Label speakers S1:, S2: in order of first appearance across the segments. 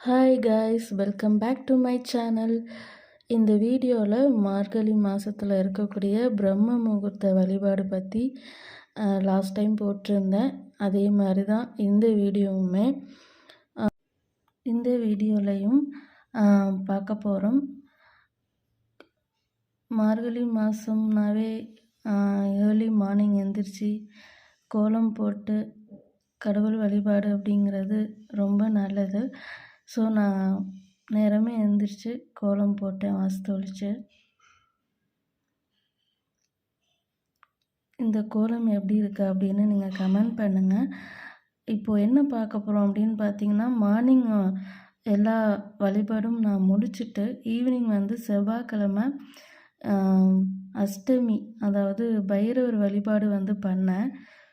S1: Hi guys welcome back to my channel இந்த வீடியோவில் மார்கழி மாதத்தில் இருக்கக்கூடிய பிரம்ம முகூர்த்த வழிபாடு பற்றி லாஸ்ட் டைம் போட்டிருந்தேன். அதே மாதிரி தான் இந்த வீடியோவுமே. இந்த வீடியோலையும் பார்க்க போகிறோம் மார்கழி மாதம்னாவே ஏர்லி மார்னிங் எந்திரிச்சு கோலம் போட்டு கடவுள் வழிபாடு அப்படிங்கிறது ரொம்ப நல்லது. ஸோ நான் நேரமே எழுந்திரிச்சு கோலம் போட்டேன் வாசு ஒழிச்சு இந்த கோலம் எப்படி இருக்குது அப்படின்னு நீங்கள் கமெண்ட் பண்ணுங்கள் இப்போது என்ன பார்க்க போகிறோம் அப்படின்னு பார்த்தீங்கன்னா மார்னிங் எல்லா வழிபாடும் நான் முடிச்சுட்டு ஈவினிங் வந்து செவ்வாய்க்கிழமை அஷ்டமி அதாவது பைரவர் வழிபாடு வந்து பண்ணேன்.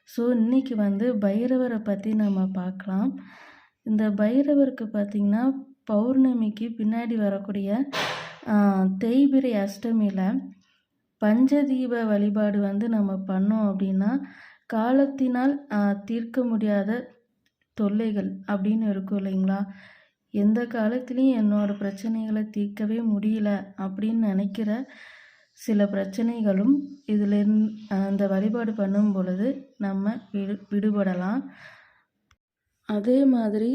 S1: ஸோ இன்றைக்கி வந்து பைரவரை பற்றி நம்ம பார்க்கலாம். இந்த பைரவருக்கு பார்த்திங்கன்னா பௌர்ணமிக்கு பின்னாடி வரக்கூடிய தேய்பிரை அஷ்டமியில் பஞ்சதீப வழிபாடு வந்து நம்ம பண்ணோம் அப்படின்னா காலத்தினால் தீர்க்க முடியாத தொல்லைகள் அப்படின்னு இருக்கும் இல்லைங்களா? எந்த காலத்துலேயும் என்னோடய பிரச்சனைகளை தீர்க்கவே முடியல அப்படின்னு நினைக்கிற சில பிரச்சனைகளும் இதில் அந்த வழிபாடு பண்ணும் பொழுது நம்ம விடு விடுபடலாம். அதே மாதிரி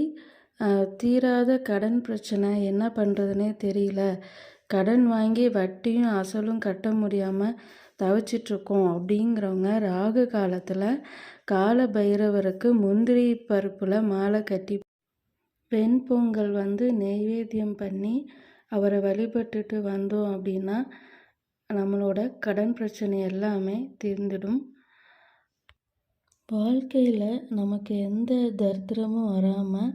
S1: தீராத கடன் பிரச்சனை என்ன பண்ணுறதுனே தெரியல. கடன் வாங்கி வட்டியும் அசலும் கட்ட முடியாமல் தவிச்சிட்ருக்கோம் அப்படிங்கிறவங்க ராகு காலத்தில் கால பைரவருக்கு முந்திரி பருப்பில் மாலை கட்டி பெண் பொங்கல் வந்து நெய்வேத்தியம் பண்ணி அவரை வழிபட்டுட்டு வந்தோம் அப்படின்னா நம்மளோட கடன் பிரச்சனை எல்லாமே தீர்ந்துடும். வாழ்க்கையில் நமக்கு எந்த தரித்திரமும் வராமல்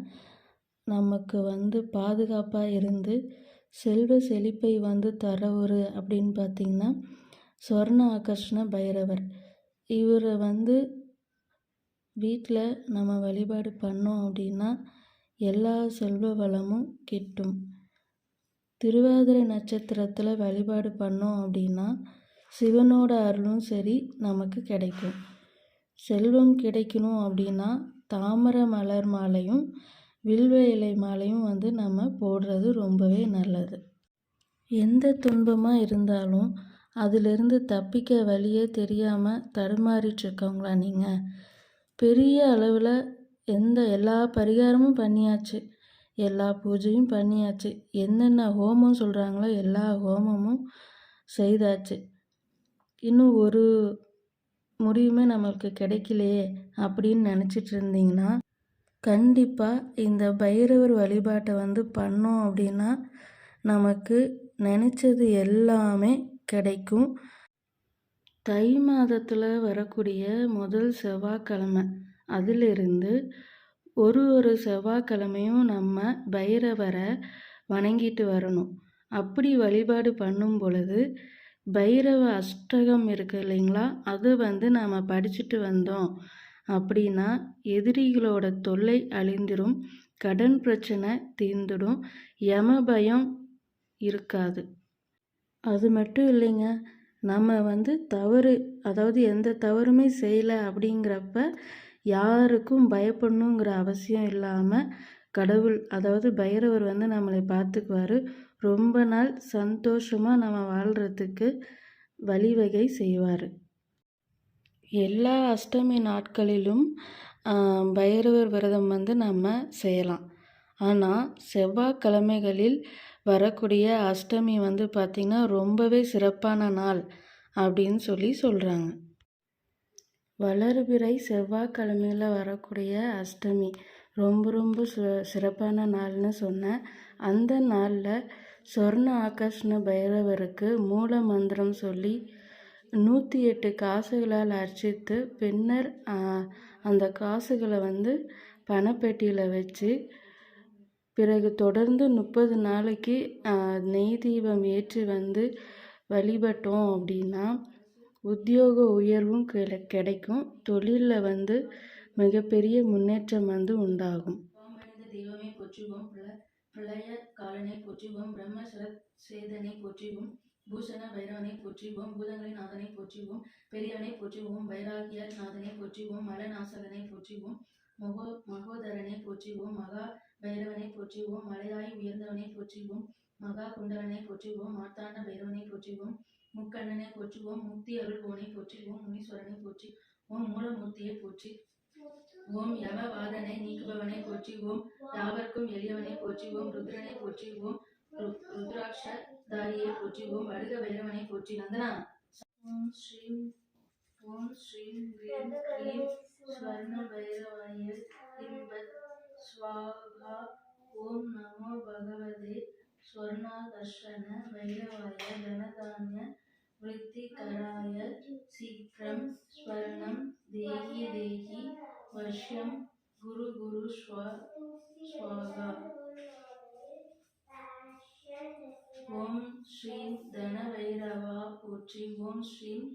S1: நமக்கு வந்து பாதுகாப்பாக இருந்து செல்வ செழிப்பை வந்து தரவர் அப்படின்னு பார்த்திங்கன்னா சொர்ண ஆகர்ஷ்ண பைரவர். இவரை வந்து வீட்டில் நம்ம வழிபாடு பண்ணோம் அப்படின்னா எல்லா செல்வ வளமும் கிட்டும். திருவாதிரை நட்சத்திரத்தில் வழிபாடு பண்ணோம் அப்படின்னா சிவனோட அருளும் சரி நமக்கு கிடைக்கும். செல்வம் கிடைக்கணும் அப்படின்னா தாமரை மலர் மாலையும் வில்வ இலை மாலையும் வந்து நம்ம போடுறது ரொம்பவே நல்லது. எந்த துன்பமாக இருந்தாலும் அதிலிருந்து தப்பிக்க வழியே தெரியாமல் தடுமாறிட்டுருக்கவங்களா நீங்கள் பெரிய அளவில் எந்த எல்லா பரிகாரமும் பண்ணியாச்சு. எல்லா பூஜையும் பண்ணியாச்சு. என்னென்ன ஹோமம் சொல்கிறாங்களோ எல்லா ஹோமமும் செய்தாச்சு. இன்னும் ஒரு முடிவுமே நம்மளுக்கு கிடைக்கலையே அப்படின்னு நினச்சிட்டு இருந்தீங்கன்னா கண்டிப்பாக இந்த பைரவர் வழிபாட்டை வந்து பண்ணோம் அப்படின்னா நமக்கு நினச்சது எல்லாமே கிடைக்கும். தை மாதத்தில் வரக்கூடிய முதல் செவ்வாய்க்கிழமை அதிலிருந்து ஒரு ஒரு செவ்வாய்க்கிழமையும் நம்ம பைரவரை வணங்கிட்டு வரணும். அப்படி வழிபாடு பண்ணும் பொழுது பைரவ அஷ்டகம் இருக்குது இல்லைங்களா? அது வந்து நாம் படிச்சுட்டு வந்தோம். அப்படின்னா எதிரிகளோட தொல்லை அழிந்திரும் கடன் பிரச்சனை தீர்ந்துடும் யம பயம் இருக்காது. அது மட்டும் இல்லைங்க நம்ம வந்து தவறு அதாவது எந்த தவறுமே செய்யலை அப்படிங்கிறப்ப யாருக்கும் பயப்படணுங்கிற அவசியம் இல்லாமல் கடவுள் அதாவது பைரவர் வந்து நம்மளை பார்த்துக்குவார். ரொம்ப நாள் சந்தோஷமாக நம்ம வாழ்கிறதுக்கு வழிவகை செய்வார். எல்லா அஷ்டமி நாட்களிலும் பைரவர் விரதம் வந்து நம்ம செய்யலாம். ஆனால் செவ்வாய்க்கிழமைகளில் வரக்கூடிய அஷ்டமி வந்து பார்த்திங்கன்னா ரொம்பவே சிறப்பான நாள் அப்படின்னு சொல்லி சொல்கிறாங்க வளர்பிறை செவ்வாய்க்கிழமையில் வரக்கூடிய அஷ்டமி ரொம்ப ரொம்ப சு சிறப்பான நாள்னு சொன்னேன். அந்த நாளில் சொர்ண ஆகர்ஷ்ண பைரவருக்கு மூல மந்திரம் சொல்லி நூற்றி எட்டு காசுகளால் அர்ச்சித்து பின்னர் அந்த காசுகளை வந்து பணப்பெட்டியில் வச்சு பிறகு தொடர்ந்து முப்பது நாளைக்கு நெய் தீபம் ஏற்றி வந்து வழிபட்டோம் அப்படின்னா உத்தியோக உயர்வும் கிடைக்கும். தொழிலில் வந்து மிகப்பெரிய முன்னேற்றம் வந்து உண்டாகும். தெய்வமே போற்றுவோம் பிரளய காலனை போற்றிவோம் பிரம்ம சேதனை போற்றிவோம் பூஷண பைரவனை போற்றிவோம் பூதங்களின் நாதனை போற்றிவோம் பெரியவனை போற்றிவோம் வைராகிய நாதனை போற்றிவோம் மலநாசகனை போற்றிவோம் மகோ மகோதரனை போற்றிவோம் மகா பைரவனை போற்றிவோம் மலையாய் உயர்ந்தவனை போற்றிவோம் மகா குண்டலனை போற்றிவோம் மாத்தாண்ட மார்த்தாண்ட பைரவனை போற்றிவோம் முக்கண்ணனை போற்றுவோம் முக்தி அருள்வோனை போற்றிவோம் முனீஸ்வரனை போற்றி ஓம் மூலமூர்த்தியை போற்றி ஓம் யமவாதனை நீக்குபவனை போற்றி ஓம் யாவர்க்கும் எளியவனை போற்றி ஓம் ருத்ரனை போற்றி ஓம் ரு- போற்றி ஓம் வடுக வைரவனை போற்றி. நந்தனா ஓம் ஸ்ரீம் ஓம் ஸ்ரீம் க்ரீம் க்ரீம் ஸ்வர்ண பைரவாய இம்பத் ஸ்வாகா. ஓம் நமோ பகவதே ஸ்வர்ணாகர்ஷண வைரவாய தனதானிய விருத்திகராய சீக்கிரம் ஸ்வர்ணம் தேகி தேகி வஷ்யம் குரு குரு ஸ்வா ஸ்வாகா ஓம் ஸ்ரீம் தன வைரவா போற்றி ஓம் ஸ்ரீம்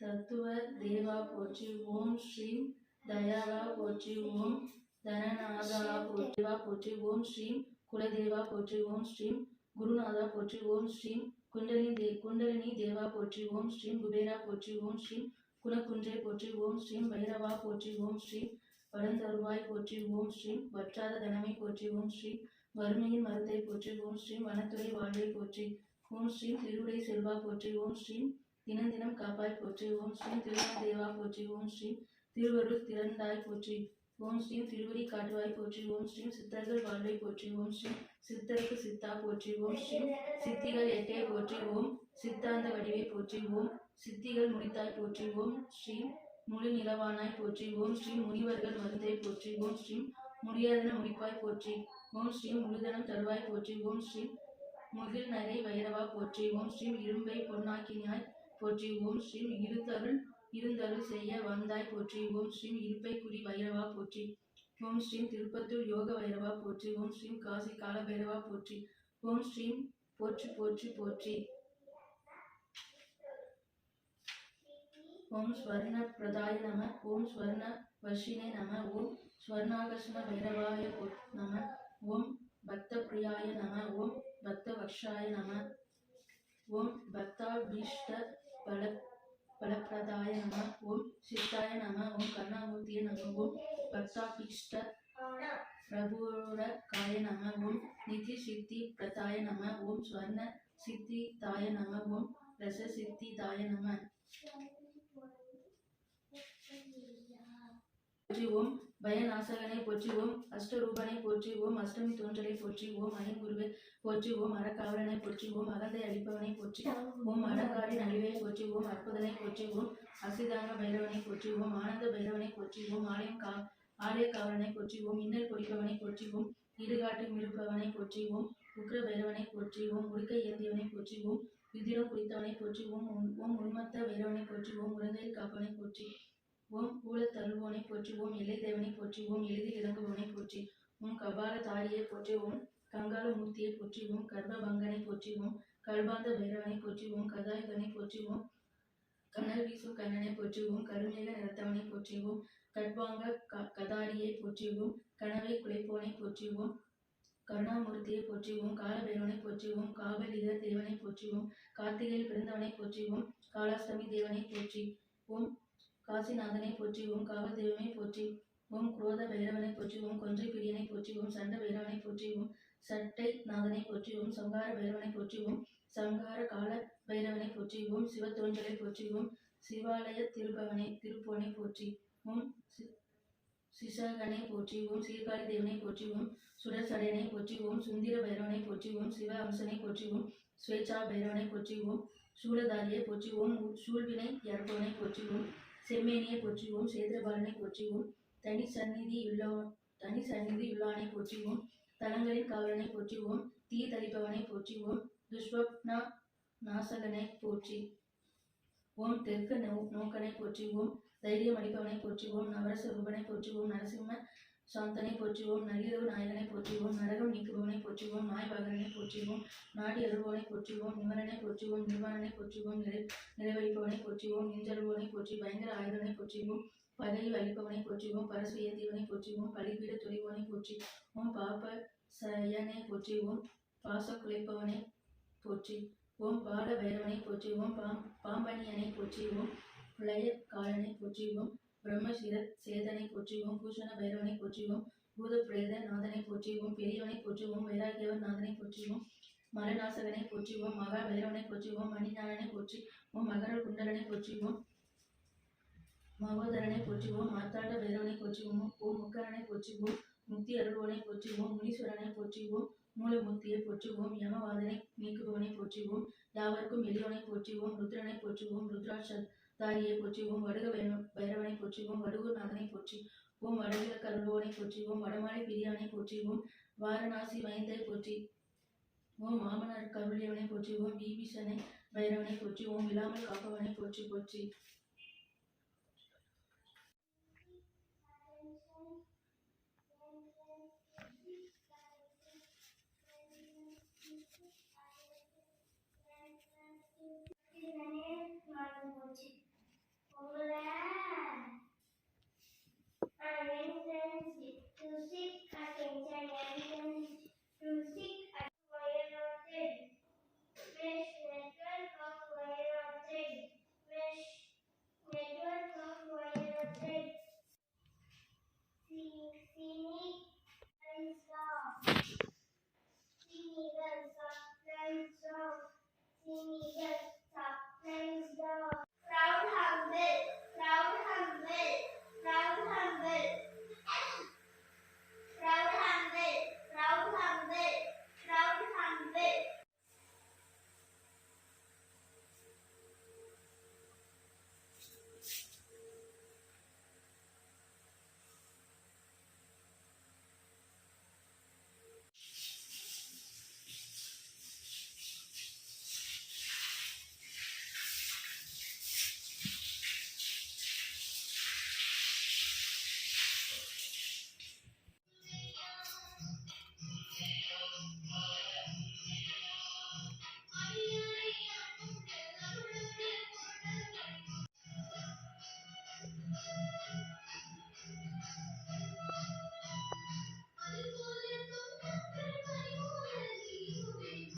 S1: தத்துவ தேவா போற்றி ஓம் ஸ்ரீம் தயாவா போற்றி ஓம் தனநாதா போற்றிவா போற்றி ஓம் ஸ்ரீம் குலதேவா போற்றி ஓம் ஸ்ரீம் குருநாதா போற்றி ஓம் ஸ்ரீம் குண்டலினி தே குண்டலினி தேவா போற்றி ஓம் ஸ்ரீம் குபேரா போற்றி ஓம் ஸ்ரீம் குணக்குன்றை போற்றி ஓம் ஸ்ரீம் பைரவா போற்றி ஓம் ஸ்ரீம் பழந்தருவாய் போற்றி ஓம் ஸ்ரீம் வற்றாத தனமை போற்றி ஓம் ஸ்ரீம் வறுமையின் மரத்தை போற்றி ஓம் ஸ்ரீம் வனத்துறை வாழ்வை போற்றி ஓம் ஸ்ரீம் திருவுடை செல்வா போற்றி ஓம் ஸ்ரீம் தினம் தினம் காப்பாய் போற்றி ஓம் ஸ்ரீம் திருமணதேவா போற்றி ஓம் ஸ்ரீம் திருவருள் திறந்தாய் போற்றி ஓம் ஸ்ரீம் திருவடி காட்டுவாய் போற்றி ஓம் ஸ்ரீம் சித்தர்கள் வாழ்வை போற்றி ஓம் ஸ்ரீம் சித்தருக்கு சித்தா போற்றி ஓம் ஸ்ரீம் சித்திகள் எட்டே போற்றி ஓம் சித்தாந்த வடிவை போற்றி ஓம் சித்திகள் முடித்தாய் போற்றி ஓம் ஸ்ரீம் முழு நிலவானாய் போற்றி ஓம் ஸ்ரீம் முனிவர்கள் மருந்தை போற்றி ஓம் ஸ்ரீம் முடியாதன முடிப்பாய் போற்றி ஓம் ஸ்ரீம் முழுதனம் தருவாய் போற்றி ஓம் ஸ்ரீம் முகில் நகை வைரவா போற்றி ஓம் ஸ்ரீம் இரும்பை பொன்னாக்கினாய் போற்றி ஓம் ஸ்ரீம் இருத்தருள் இருந்தருள் செய்ய வந்தாய் போற்றி. ஓம் ஸ்ரீம் இருப்பை குறி வைரவா போற்றி. ஓம் ஸ்ரீம் திருப்பத்தூர் யோக வைரவா போற்றி. ஓம் ஸ்ரீம் காசி கால பைரவா போற்றி. ஓம் ஸ்ரீம் போற்றி போற்றி போற்றி. ஓம் ஸ்வர்ண பிரதாய நம ஓம் ஸ்வர்ண வர்ஷினே நம ஓம் ஸ்வர்ணாகர்ஷண பைரவாய போ- நம ஓம் பக்த பிரியாய நம ஓம் பக்த வக்ஷாய நம ஓம் பக்தாபீஷ்ட பல பலப்பிரதாய நம ஓம் சித்தாய நம ஓம் கருணாமூர்த்திய நம ஓம் பக்தாபீஷ்ட பிரபுரகாய நம ஓம் நிதி சித்தி பிரதாய நம ஓம் ஸ்வர்ண சித்திதாய நம ஓம் ரச சித்தி தாய நம. போற்றிவோம். பயநாசகனை போற்றிவோம். அஷ்டரூபனை போற்றிவோம். அஷ்டமி தோன்றலை போற்றிவோம். ஐங்குருவை போற்றிவோம். அறக்காவலனை போற்றிவோம். அகந்தை அடிப்பவனை போற்றி ஓம் அடங்காடின் அழிவை போற்றிவோம். அற்புதனை போற்றிவோம். அசிதான பைரவனை போற்றிவோம். ஆனந்த பைரவனை போற்றிவோம். ஆலயம் கா ஆலய காவலனை போற்றி இன்னல் பொறிப்பவனை போற்றிவோம். ஓம் இருப்பவனை போற்றிவோம். ஓம் உக்ர பைரவனை போற்றிவோம். உடுக்கை ஏந்தியவனை போற்றிவோம். ஓம் விதிரம் குறித்தவனை போற்றிவோம். ஓம் உன்- உன்மத்த பைரவனை போற்றிவோம். உரங்கையில் உலகையில் காப்பவனை போற்றி ஓம் ஊழத் தருவோனை போற்றி ஓம் இலை தேவனை போற்றி ஓம் எளிதில் இறங்குவோனை போற்றி ஓம் கபால தாரியை போற்றி ஓம் கங்கால மூர்த்தியை போற்றி ஓம் கர்ப்பபங்கனை போற்றி ஓம் கல்பாந்த பைரவனை போற்றி ஓம் கதாயுதனை போற்றி ஓம் கண்ணல் வீசும் கண்ணனை போற்றி ஓம் கருமேக நிறத்தவனை போற்றி ஓம் கட்பாங்க க- கதாரியை போற்றி ஓம் கனவை குலைப்போனை போற்றி ஓம் கருணாமூர்த்தியை போற்றி ஓம் காலபைரவனை போற்றி ஓம் காவலித தேவனை போற்றி ஓம் கார்த்திகையில் பிறந்தவனை போற்றி ஓம் காலாஷ்டமி தேவனை போற்றி ஓம் காசிநாதனை போற்றி ஓம் காவல் போற்றி ஓம் குரோத பைரவனை போற்றி ஓம் கொன்றை பிரியனை போற்றி ஓம் சண்ட பைரவனை போற்றி ஓம் சட்டை நாதனை போற்றி ஓம் சங்கார பைரவனை போற்றி ஓம் சங்கார கால பைரவனை போற்றி ஓம் சிவத்தோன்றலை போற்றி ஓம் சிவாலய திருபவனை திருப்போனை போற்றி ஓம் சிசகனை போற்றி ஓம் சீர்காழி தேவனை போற்றி ஓம் சுடசடையனை போற்றி ஓம் சுந்திர பைரவனை போற்றி ஓம் சிவ அம்சனை போற்றி ஓம் ஸ்வேச்சா பைரவனை போற்றி ஓம் சூலதாரியை போற்றி ஓம் சூழ்வினை இறப்பவனை போற்றி ஓம் செம்மேனியை போற்றி சேதபாலனை சேத்திரபாலனை தனி சந்நிதி உள்ளோ தனி சந்நிதி உள்ளானை போற்றி தலங்களின் காவலனை போற்றி தீ தரிப்பவனை போற்றி துஷ்வப்னா நாசகனை போற்றி ஓம் தெற்கு நோ நோக்கனை போற்றி தைரியம் அளிப்பவனை போற்றி நவரச ரூபனை போற்றி நரசிம்ம சாந்தனை போற்றுவோம் நள்ளிரவு நாயகனை போற்றுவோம் நரகம் நீக்குபவனை போற்றுவோம் நாய் நாய்பாகரனை போற்றுவோம் நாடி அருள்பவனை போற்றுவோம் ஓம் போற்றுவோம் நிர்வாணனை போற்றுவோம் நிறை நிறைவழிப்பவனை போற்றுவோம் ஓம் போற்றி பயங்கர ஆயுதனை போற்றுவோம் ஓம் பகையை போற்றுவோம் போற்றி தீவனை பரசு ஏந்தியவனை போற்றி ஓம் துறைவனை போற்றி ஓம் பாப்ப சயனை போற்றுவோம் பாச குலைப்பவனை போற்றி ஓம் பாட பைரவனை போற்றி பாம் பாம்பணியனை போற்றி ஓம் புலைய காலனை போற்றி பிரம்மசீர சேதனை போற்றி பூஷண பைரவனை போற்றி பூத பிரேத நாதனை போற்றிவோம் பெரியவனை போற்றுவோம் வைராகியவன் நாதனை போற்றிவோம் மரநாசகனை போற்றிவோம் மகா பைரவனை போற்றிவோம் மணிநாதனை போற்றி ஓம் மகர குண்டலனை போற்றிவோம் மகோதரனை போற்றுவோம் மாத்தாண்ட பைரவனை போற்றுவோம் ஓம் முக்கரனை போற்றுவோம் முக்தி அருள்வோனை போற்றுவோம் முனீஸ்வரனை போற்றுவோம் மூலமூர்த்தியை போற்றுவோம் யமவாதனை நீக்குபவனை போற்றுவோம் யாவருக்கும் எளியவனை போற்றுவோம் ருத்ரனை போற்றுவோம் ருத்ராட்ச தாரியை ஓம் வடுக பைரவனை போற்றுவோம் வடுகு நாதனை போற்றி ஓம் வடகிழ கருள்வோனை போற்றுவோம் வடமாலை பிரியானை ஓம் வாரணாசி மைந்தை போற்றி ஓம் மாமனார் கருளியவனை போற்றி ஓம் பீபீஷனை பைரவனை போற்றி ஓம் விழாமல் காப்பவனை போற்றி போற்றி.